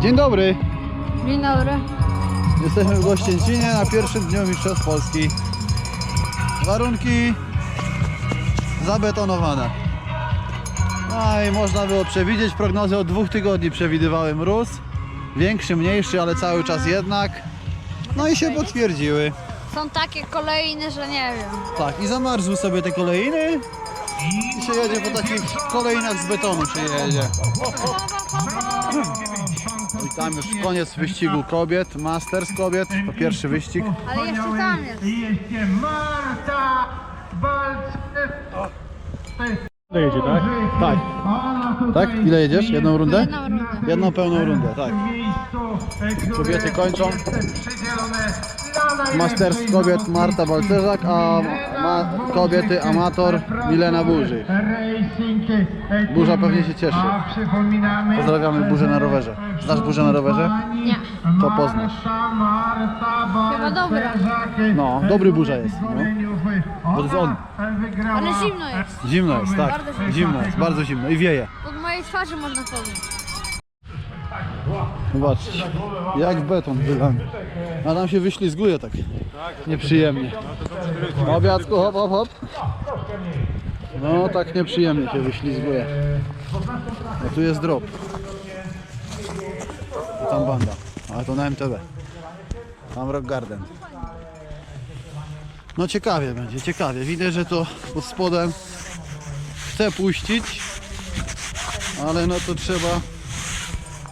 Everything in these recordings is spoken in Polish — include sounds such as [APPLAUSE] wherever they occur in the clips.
Dzień dobry. Dzień dobry. Jesteśmy w Gościęcinie na pierwszym dniu Mistrzostw Polski. Warunki zabetonowane. No i można było przewidzieć prognozy od dwóch tygodni przewidywały mróz. Większy, mniejszy, ale cały czas jednak. No i się potwierdziły. Są takie kolejne, że nie wiem. Tak, i zamarzły sobie te kolejny. I się jedzie po takich kolejnach z betonu się jedzie. I tam już koniec wyścigu kobiet, Masters kobiet, to pierwszy wyścig. Ale jeszcze tam jest. I jeszcze Marta Balcew. Dojedzie, tak? Tak. Tak? Ile jedziesz? Jedną rundę? Jedną rundę. Jedną pełną rundę, tak. Kobiety kończą. Masters kobiet Marta Balcerzak, a ma kobiety amator Milena Burzy. Burza pewnie się cieszy. Pozdrawiamy Burzę na rowerze. Znasz Burzę na rowerze? Nie. To poznasz. Chyba dobra. No, dobry burza jest, no. Bo to jest on. Ale zimno jest. Zimno jest, tak. Bardzo zimno. Zimno jest, bardzo zimno i wieje. Od mojej twarzy można powiedzieć. Zobaczcie, jak beton wylany. A tam się wyślizguje tak nieprzyjemnie. Obiadku, hop, hop, hop. No tak nieprzyjemnie się wyślizguje. A tu jest drop. I tam banda. Ale to na MTB. Tam Rock Garden. No ciekawie będzie, ciekawie. Widać, że to pod spodem chce puścić, ale no to trzeba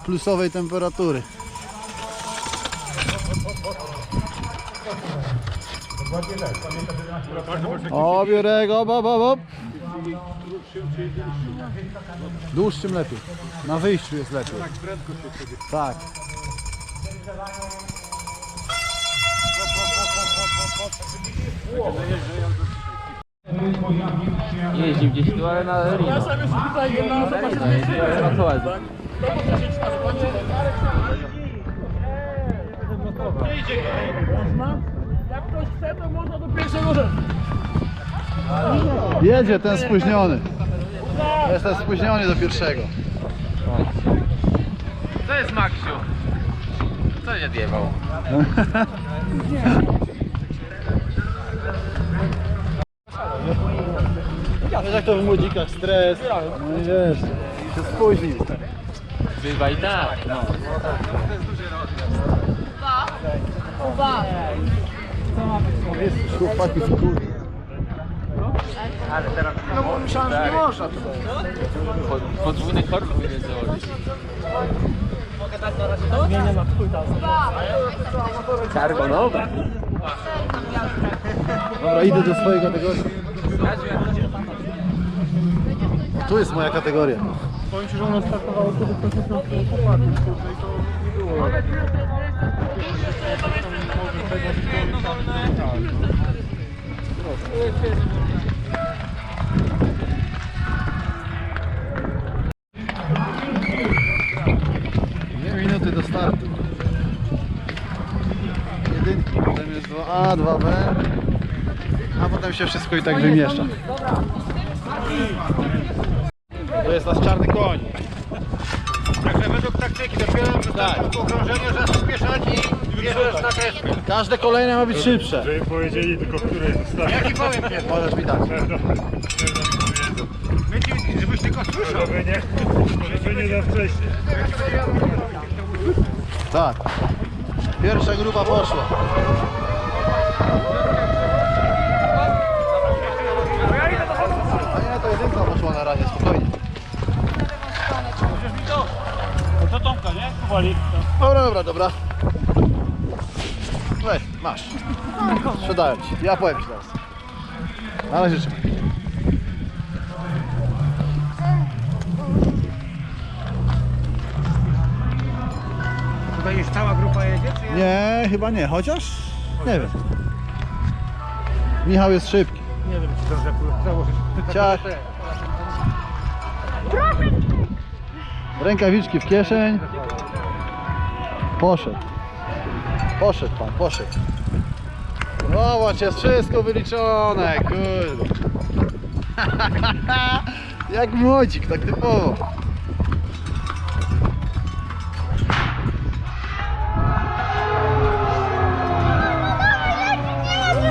plusowej temperatury. O, biorę go, hop, hop, hop. Dłuższym lepiej. Na wyjściu jest lepiej. Tak. Jeździł gdzieś tu, ale na Rino. Ja sam już tutaj na zobaczyć. Jak ktoś chce, to można do pierwszego rzędu. Jedzie ten spóźniony. Jestem spóźniony do pierwszego. To jest Maksiu. Co nie odjebał? Wiesz jak to w młodzikach, stres. No i wiesz, się spóźnił. Bywa i tak. No. Chłopaki w kur... Pod, podwójny kork powinien założyć. Zmienię na twój tam. Karbonowe. Dobra, idę do swojej kategorii. Tu jest moja kategoria. Powiem ci, że ona startowała kurczę, i to nie było. Dwie minuty do startu. Jedynki, potem jest 2A, 2B, a potem się wszystko i tak wymiesza. To jest nasz czarny koń. Także według taktyki dopiero tak. okrążenie, że spieszać i wjeżdżasz na deskę. Każde kolejne ma być szybsze. Żeby powiedzieli tylko, który jest ostatni. Jaki powiem pierwszy? Możesz mi dać. My ci, żebyś tylko słyszał. Żeby nie, żeby nie za wcześnie. Tak. Pierwsza grupa poszła. A nie, to jedynka poszła na razie, spokojnie. To Tomka, nie? Powali. Dobra, dobra, dobra. Weź, masz. Sprzedałem ci. Ja powiem ci teraz. Na razie trzymaj. Tutaj już cała grupa jedzie, czy Nie, chyba nie, chociaż nie wiem. Michał jest szybki. Nie wiem, czy dobrze założyć. Ciach. [LAUGHS] Rękawiczki w kieszeń. Poszedł. Poszedł pan, poszedł. Zobacz, jest wszystko wyliczone, kurde. [LAUGHS] Jak młodzik, tak typowo.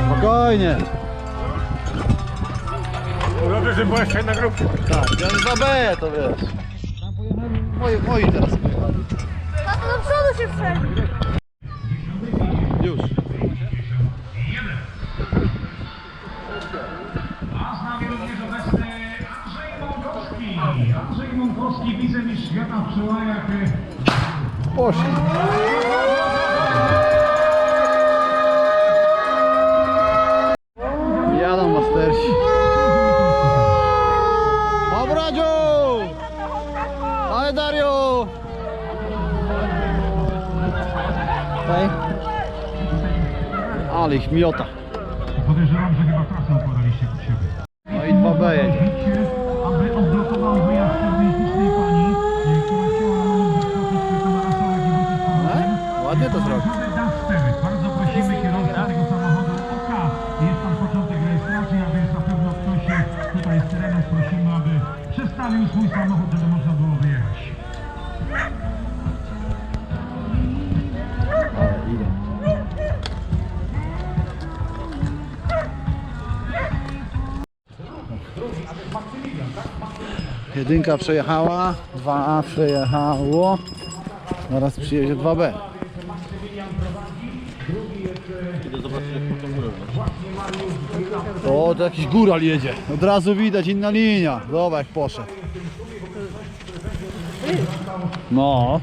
Spokojnie. Dobrze, że byłeś na grupie. Tak, ja za B to wiesz. Pojechali, moi, teraz pojechali. Tato do przodu się wszedł. Już. A z nami również obecny Andrzej Mąkowski. Wicemistrz świata w przełajach. Poszli. Jadą mastersi. Obradziu! Ale Tutaj. Ale ich miota. Podejrzewam, że chyba trasę układaliście pod siebie. Jedynka przejechała, 2A przejechało, teraz przyjedzie 2B. O, to jakiś góral jedzie. Od razu widać inna linia. Zobacz jak poszedł. No.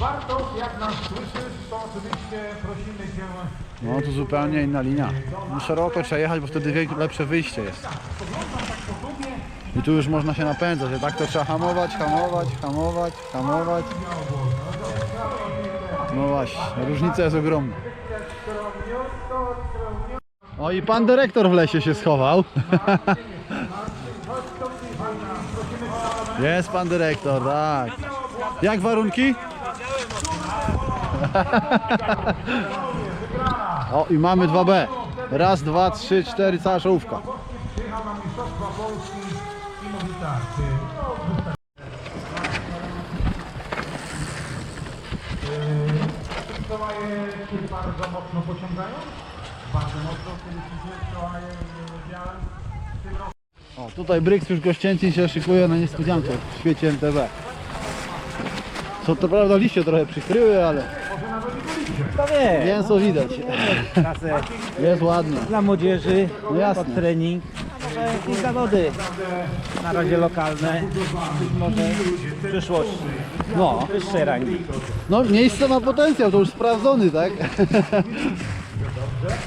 Bartosz, jak nas słyszysz, to oczywiście prosimy Cię No to zupełnie inna linia. No, szeroko trzeba jechać, bo wtedy lepsze wyjście jest. I tu już można się napędzać, a tak to trzeba hamować, hamować, hamować, hamować. No właśnie, różnica jest ogromna. O i pan dyrektor w lesie się schował. [LAUGHS] Jest pan dyrektor, tak. Jak warunki? [LAUGHS] O i mamy 2B. Raz, dwa, trzy, cztery, cała czołówka. bardzo mocno pociągają. Bardzo mocno, O, tutaj Bryks już Gościęcin się szykuje na niespodziankę w świecie MTB. Co to prawda liście trochę przykryły, ale To wie, mięso widać. kasę Jest ładnie. dla młodzieży, No jasne. pod trening, a może jakieś zawody, na razie lokalne, być może w przyszłości, No, wyższej rangi. no miejsce ma potencjał, to już sprawdzony, tak?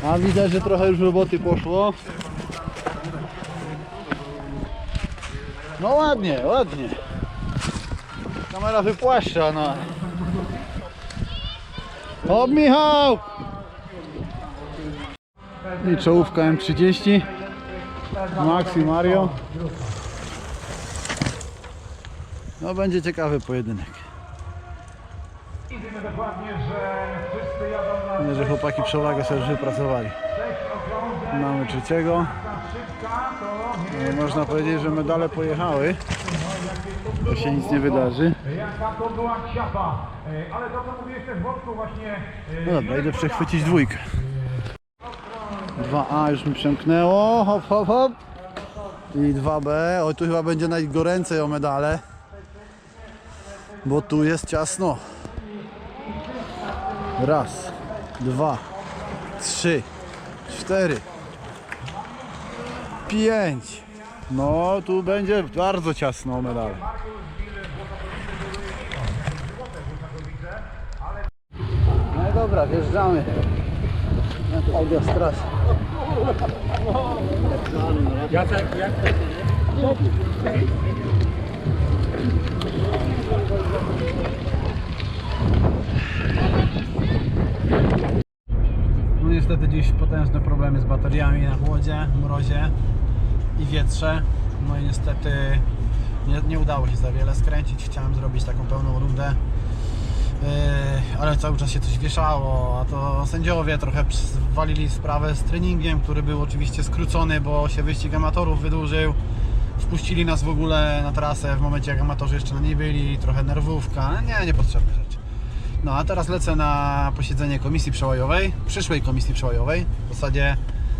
A widać, że trochę już roboty poszło. No ładnie, ładnie. Kamera wypłaszcza, no. O, Michał! I czołówka M30. Max i Mario. No będzie ciekawy pojedynek. dokładnie, że chłopaki przewagę sobie wypracowali. Mamy trzeciego. No, Można powiedzieć, że medale pojechały. To się nic nie wydarzy. Jaka to była ksiapa. E, Ale to co mówiłeś też Włodku właśnie e, No dobra, idę przechwycić dwójkę. 2A już mi przemknęło, hop, hop, hop. I 2B, oj tu chyba będzie najgoręcej o medale. Bo tu jest ciasno. Raz, dwa, trzy, cztery, pięć. No tu będzie bardzo ciasno o medale. No i dobra, wjeżdżamy. Na Autostradę. No niestety dziś potężne problemy z bateriami na chłodzie, mrozie i wietrze. No i niestety nie, nie udało się za wiele skręcić. Chciałem zrobić taką pełną rundę. Yy, ale cały czas się coś wieszało, a to sędziowie trochę walili sprawę z treningiem, który był oczywiście skrócony, bo się wyścig amatorów wydłużył. Wpuścili nas w ogóle na trasę w momencie jak amatorzy jeszcze na niej byli, trochę nerwówka, nie, niepotrzebne rzeczy. No a teraz lecę na posiedzenie komisji przełajowej, przyszłej komisji przełajowej. W zasadzie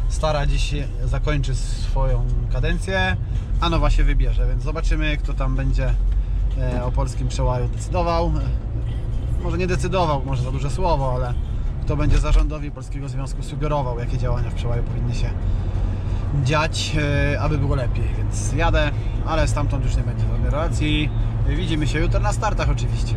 stara dziś zakończy swoją kadencję, a nowa się wybierze, więc zobaczymy kto tam będzie e, o polskim przełaju decydował. Może nie decydował, może za duże słowo, ale kto będzie zarządowi Polskiego Związku sugerował, jakie działania w przełaju powinny się dziać, e, aby było lepiej. Więc jadę, ale stamtąd już nie będzie żadnej relacji. Widzimy się jutro na startach oczywiście.